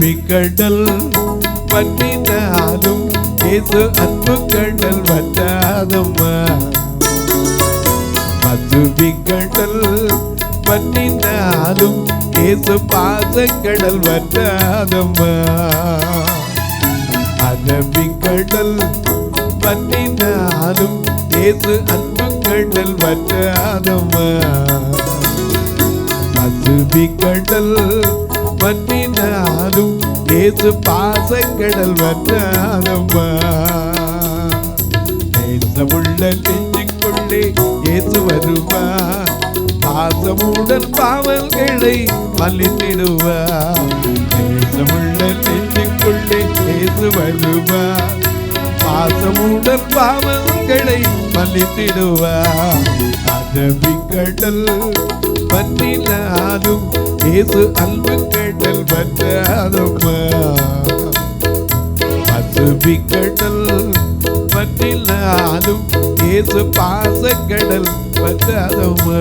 பசுபிக்கடல் பண்ணினாலும் இயேசு அன்பு கடல் வற்றாதம்மா. பசுபிக்கடல் பண்ணினாலும் இயேசு பாசக்கடல் வற்றாதம்மா. அரபிக்கடல் பண்ணினாலும் இயேசு அன்பு கடல் வற்றாதம்மா. பசுபிக்கடல் பண்ணினாலும் ஏசு பாசங்கடல் வற்றாதம்மா நேசமுள்ள நெஞ்சுக்குள்ளே ஏசு வருவா பாசமுடன் பாவல்களை மன்னித்திடுவா நேசமுள்ள நெஞ்சுக்குள்ளே ஏசு வருவா பாசமுடன் பாவல்களை மன்னித்திடுவா அரபிக்கடல் பண்ணினாலும் இயேசு அன்பு கேட்டல் கடல் வற்றாதம்மா பசுபிக்கடல் பற்றினாலும் இயேசு பாசக்கடல் பற்றாதம்மா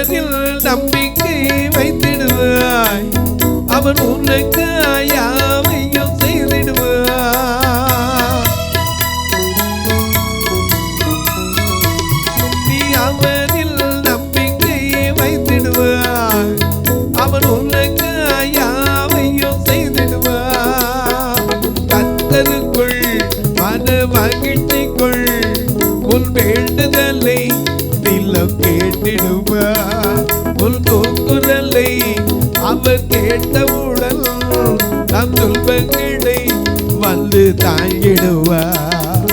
அவனில் நம்பிக்கை வைத்திடுவாய். அவன் உனக்கு யாவையும் கேட்டிடுவா உன் கூக்குரலை அவர் கேட்டவுடன் நம் துன்பங்களை வந்து தாங்கிடுவார்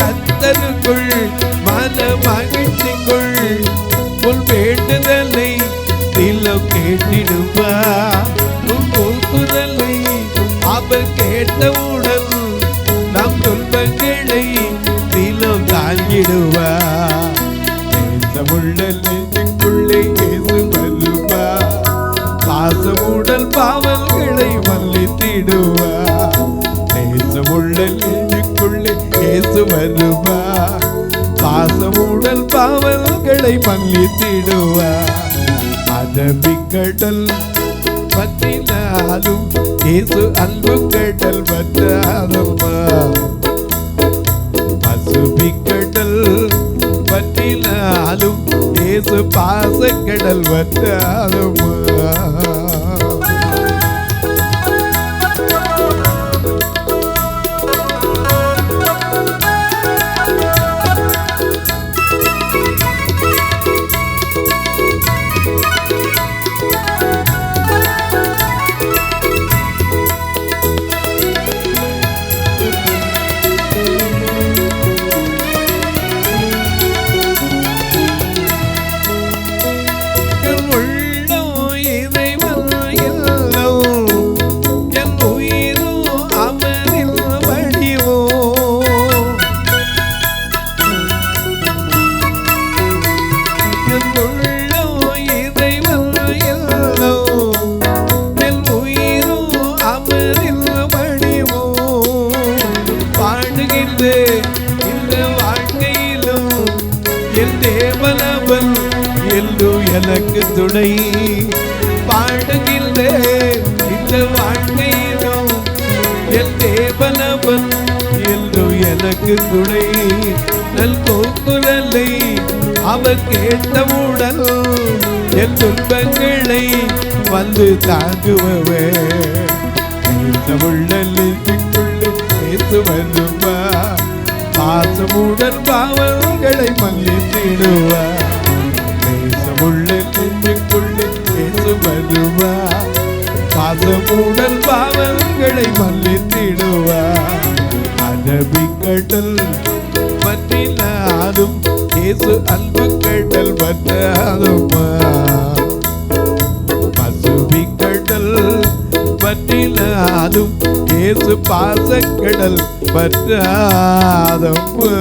கத்தனுக்குள் மன மகிழ்ச்சிக்குள் உன் வேண்டுதலை நிலம் கேட்டிடுவார் உன் கூக்குரலை அவர் கேட்டவுடன் நம் துன்பங்களை நிலம் தாங்கிடுவார் நேசமுள்ள நெஞ்சுக்குள்ளே இயேசு வருவா பாசமுடல் பாவல்களை மல்லித்திடுவா நேசமுள்ள நெஞ்சுக்குள்ளே இயேசு வருவா பாசமுடல் பாவல்களை மல்லித்திடுவா அதபிக்கடல் பற்றினாலும் இயேசு அன்பு கடல் வற்றாதம்மா? பாசக்கடல் வற்றாதம்மா என் தேவனவன் எல்லோரும் எனக்கு துணை. பாடுகின்ற இந்த வாழ்க்கையிலும் என் தேவனவன் எல்லோரும் எனக்கு துணை. நல் போக்குரலை அவர் கேட்டவுடன் என் துன்பங்களை வந்து தாங்குவவே உள்ளே வந்து பாசமுடன் பாவங்களை மல்லி மன்னித்திடுவா தேசமுள்ள நெஞ்சுக்குள்ளே பேசு வருவா? பாசமுடன் பாவங்களை மன்னித்திடுவா. அரபிக்கடல் பற்றினாலும் இயேசு அன்பு கடல் வற்றாதுமா பசுபிக்கடல் பற்றினாலும் இயேசு பாசக்கடல் பற்றாதம்மா